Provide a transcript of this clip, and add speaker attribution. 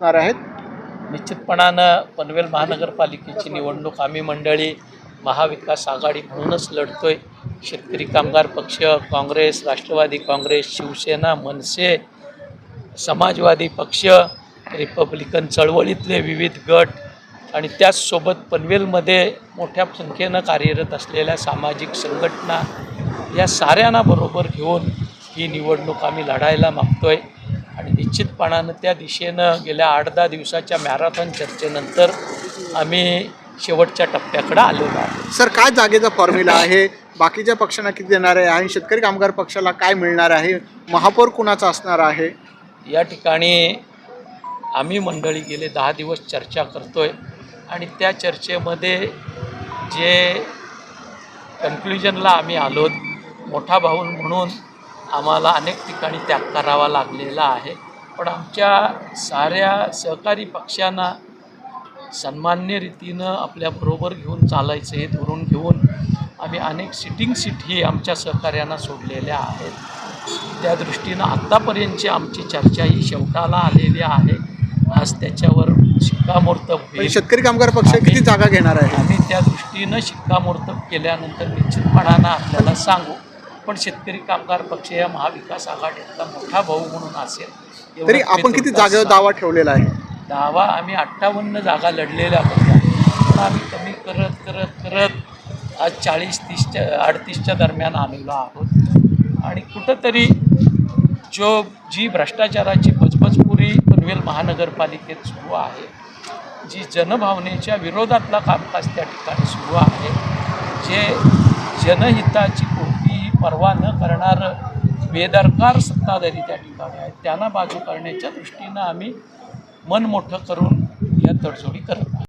Speaker 1: असणार आहेत.
Speaker 2: निश्चितपणानं पनवेल महानगरपालिकेची निवडणूक आम्ही मंडळी महाविकास आघाडी म्हणूनच लढतोय. शेतकरी कामगार पक्ष काँग्रेस राष्ट्रवादी काँग्रेस शिवसेना मनसे समाजवादी पक्ष रिपब्लिकन चळवळीतले विविध गट आणि त्याचसोबत पनवेलमध्ये मोठ्या संख्येनं कार्यरत असलेल्या सामाजिक संघटना या साऱ्यांना बरोबर घेऊन ही निवडणूक आम्ही लढायला मागतोय. आणि निश्चितपणानं त्या दिशेनं गेल्या आठ दहा दिवसाच्या मॅरेथॉन चर्चेनंतर आम्ही शेवटच्या टप्प्याकडे आलेलो आहे
Speaker 1: सर काय जागेचा फॉर्म्युला आहे? बाकीच्या पक्षांना किती देणार आहे? आणि शेतकरी कामगार पक्षाला काय मिळणार आहे? महापौर कुणाचा असणार आहे?
Speaker 2: या ठिकाणी आम्ही मंडळी गेले दहा दिवस चर्चा करतोय आणि त्या चर्चेमध्ये जे कन्क्ल्युजनला आम्ही आलो मोठा भाऊ म्हणून आम्हाला अनेक ठिकाणी त्याग करावा लागलेला आहे. पण आमच्या साऱ्या सहकारी पक्षांना सन्मान्य रीतीनं आपल्याबरोबर घेऊन चालायचं हे धोरण घेऊन आम्ही अनेक सिटिंग सीटही आमच्या सहकार्यांना सोडलेल्या आहेत. त्या दृष्टीनं आत्तापर्यंतची आमची चर्चा ही शेवटाला आलेली आहे. आज त्याच्यावर शिक्कामोर्तब
Speaker 1: शेतकरी कामगार पक्ष किती जागा घेणार आहे?
Speaker 2: आम्ही त्या दृष्टीनं शिक्कामोर्तब केल्यानंतर निश्चितपणानं आपल्याला सांगू. पण शेतकरी कामगार पक्ष या महाविकास आघाडीतला मोठा भाऊ म्हणून असेल
Speaker 1: तरी आपण किती जागेवर दावा ठेवलेला आहे?
Speaker 2: दावा आम्ही अठ्ठावन्न जागा लढलेल्या होत्या. पण आम्ही कमी करत करत करत आज चाळीस तीसच्या अडतीसच्या दरम्यान आलेलो आहोत. आणि कुठंतरी जो जी भ्रष्टाचाराची बचबचपुरी पनवेल महानगरपालिकेत सुरू आहे जी जनभावनेच्या विरोधातला कामकाज त्या ठिकाणी सुरू आहे जे जनहिताची पर्वा न करणारं बेदरकार सत्ताधारी त्या ठिकाणी आहेत. त्यांना बाजू करण्याच्या दृष्टीनं आम्ही मन मोठं करून या तडजोडी करत आहोत.